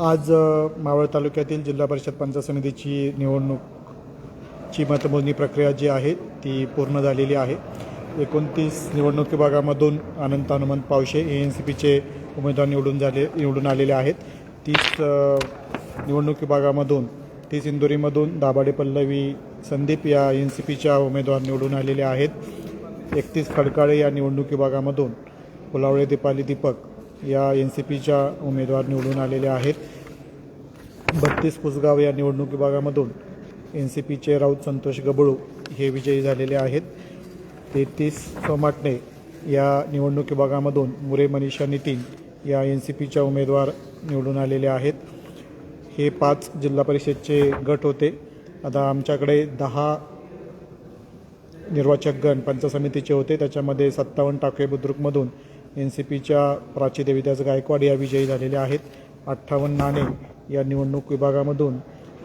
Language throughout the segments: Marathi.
आज मावळ तालुक्यातील जिल्हा परिषद पंचायत समितीची निवडणूकची मतमोजणी प्रक्रिया जी आहे ती पूर्ण झालेली आहे. एकोणतीस निवडणूक विभागामधून अनंत हनुमंत पावशे ए एन सी पीचे उमेदवार निवडून झाले निवडून आलेले आहेत. तीस निवडणूक विभागामधून तीस इंदोरीमधून दाभाडे पल्लवी संदीप या एन सी पीच्या उमेदवार निवडून आलेले आहेत. एकतीस खडकाळे या निवडणूक विभागामधून पुलावळे दीपाली दीपक या एन सी पीच्या उमेदवार निवडून आलेले आहेत. बत्तीस पुसगाव या निवडणूक विभागामधून एन सी पीचे राऊत संतोष गबळू हे विजयी झालेले आहेत. तेहतीस सोमाटणे या निवडणूक विभागामधून मुरे मनीषा नितीन या एन सी पीच्या उमेदवार निवडून आलेले आहेत. हे पाच जिल्हा परिषदचे गट होते. आता आमच्याकडे दहा निर्वाचक गण पंच समितीचे होते. त्याच्यामध्ये सत्तावन्न टाके बुद्रुकमधून एन सी पीच्या प्राची देविदास गायकवाड या विजयी झालेल्या आहेत. अठ्ठावन्न नाणे या निवडणूक विभागामधून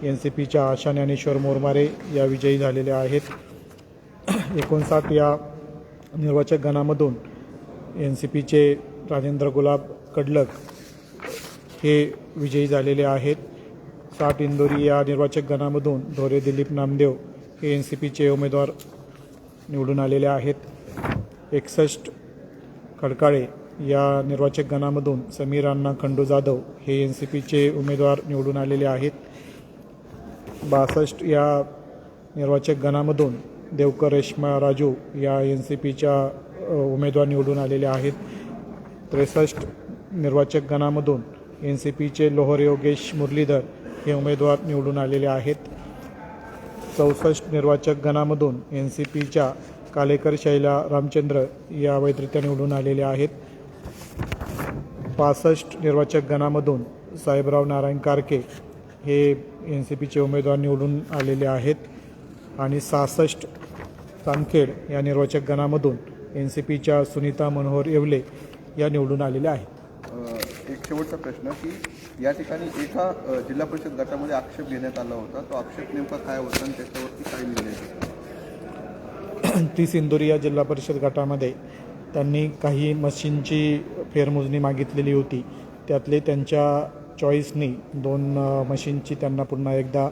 एन सी पीच्या आशा ज्ञानेश्वर मोरमारे या विजयी झालेल्या आहेत. एकोणसाठ या निर्वाचक गणामधून एन सी पीचे राजेंद्र गुलाब कडलक हे विजयी झालेले आहेत. साठ इंदोरी या निर्वाचक गणामधून धोरे दिलीप नामदेव हे एन सी पीचे उमेदवार निवडून आलेले आहेत. एकसष्ट खडकाळे या निर्वाचक गणामधून समीर अण्णा खंडू जाधव हे एन सी पीचे उमेदवार निवडून आलेले आहेत. बासष्ट या निर्वाचक गणामधून देवकर रेश्मा राजू या एन सी पीच्या उमेदवार निवडून आलेले आहेत. त्रेसष्ट निर्वाचक गणामधून एन सी पीचे लोहर योगेश मुरलीधर हे उमेदवार निवडून आलेले आहेत. चौसष्ट निर्वाचक गणामधून एन सी पीच्या कालेकर शैला रामचंद्र या वैद्यरित्या निवडून आलेल्या आहेत. पासष्ट निर्वाचक गणामधून साहेबराव नारायण कारके हे एन सी पीचे उमेदवार निवडून आलेले आहेत. आणि सहासष्ट चांदखेड या निर्वाचक गणामधून एन सी पीच्या सुनीता मनोहर येवले या निवडून आलेल्या आहेत. एक शेवटचा प्रश्न की या ठिकाणी एका जिल्हा परिषद गटामध्ये आक्षेप घेण्यात आला होता. तो आक्षेप नेमका काय होता आणि त्याच्यावरती काय निर्णय घेतला? ती सिंदुरी या जिल्हा परिषद गटामध्ये त्यांनी काही मशीनची फेरमोजणी मागितलेली होती. त्यातले त्यांच्या चॉईसनी दोन मशीनची त्यांना पुन्हा एकदा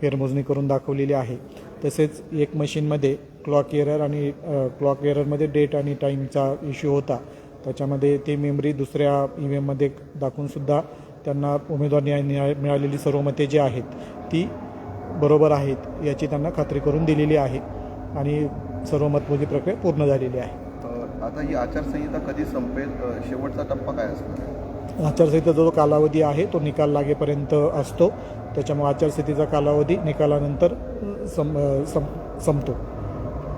फेरमोजणी करून दाखवलेली आहे. तसेच एक मशीनमध्ये क्लॉक एरर आणि क्लॉक एररमध्ये डेट आणि टाईमचा इश्यू होता. त्याच्यामध्ये ती मेमरी दुसऱ्या ई व्ही एममध्ये दाखवूनसुद्धा त्यांना उमेदवार न्याय न्याय मिळालेली सर्व मते जी आहेत ती बरोबर आहेत याची त्यांना खात्री करून दिलेली आहे. आणि सर्व मतमोजणी प्रक्रिया पूर्ण झालेली आहे. आता ही आचारसंहिता कधी संपेल? शेवटचा टप्पा काय असणार आचारसंहितेचा जो कालावधी आहे तो निकाल लागेपर्यंत असतो. त्याच्यामुळे आचारसंहितेचा कालावधी निकालानंतर सम संपतो.